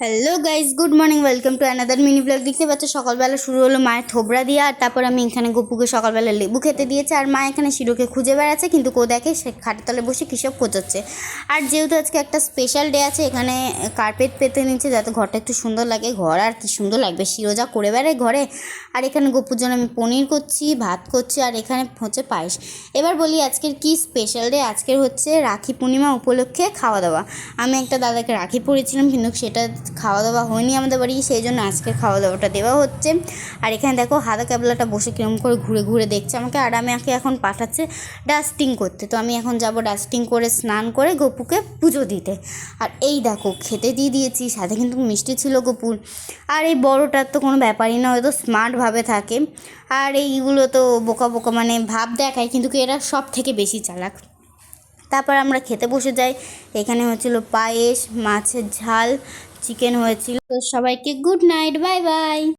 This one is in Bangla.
Hello guys good morning welcome to another mini blog দেখতে পাচ্ছ, সকালবেলা শুরু হলো মায়ের থোবরা দিয়ে, আর তারপর আমি এখানে গপুকে সকালবেলা লেবু খেতে দিয়েছে, আর মা এখানে শিরোকে খুঁজে বেড়াচ্ছে, কিন্তু কো দেখে সে খাটের তলে বসে কিসব কোচাচ্ছে আর যেহেতু আজকে একটা স্পেশাল ডে আছে, এখানে কার্পেট পেতে নিচ্ছে, যাতে ঘরটা একটু সুন্দর লাগে। ঘর আর কি সুন্দর লাগবে শিরো যা করে বেড়ায় ঘরে। আর এখানে গপুর জন্য আমি পনির করছি, ভাত করছি, আর এখানে হচ্ছে পায়েস। এবার বলি আজকের কি স্পেশাল ডে আজকের হচ্ছে রাখি পূর্ণিমা উপলক্ষে খাওয়া দাওয়া। আমি একটা দাদাকে রাখি পরেছিলাম কিন্তু সেটা খাওয়া দাওয়া হয়নি আমাদের বাড়ি, সেই জন্য আজকে খাওয়া দাওয়াটা দেওয়া হচ্ছে। আর এখানে দেখো হাদা ক্যাবলাটা বসে কিরম করে ঘুরে ঘুরে দেখছে আমাকে, আর আমি এখন পাঠাচ্ছে ডাস্টিং করতে। তো আমি এখন যাব ডাস্টিং করে স্নান করে গপুকে পুজো দিতে। আর এই দেখো, খেতে দিয়ে দিয়েছি, সাথে কিন্তু মিষ্টি ছিল গপুর। আর এই বড়টার তো কোনো ব্যাপারই না, হয়তো স্মার্টভাবে থাকে। আর এইগুলো তো বোকা বোকা মানে ভাব দেখায়, কিন্তু এরা সব থেকে বেশি চালাক। তারপর আমরা খেতে বসে যাই। এখানে হয়েছিল পায়েস, মাছের ঝাল চিকেন হয়েছিল। তো সবাইকে গুড নাইট বাই বাই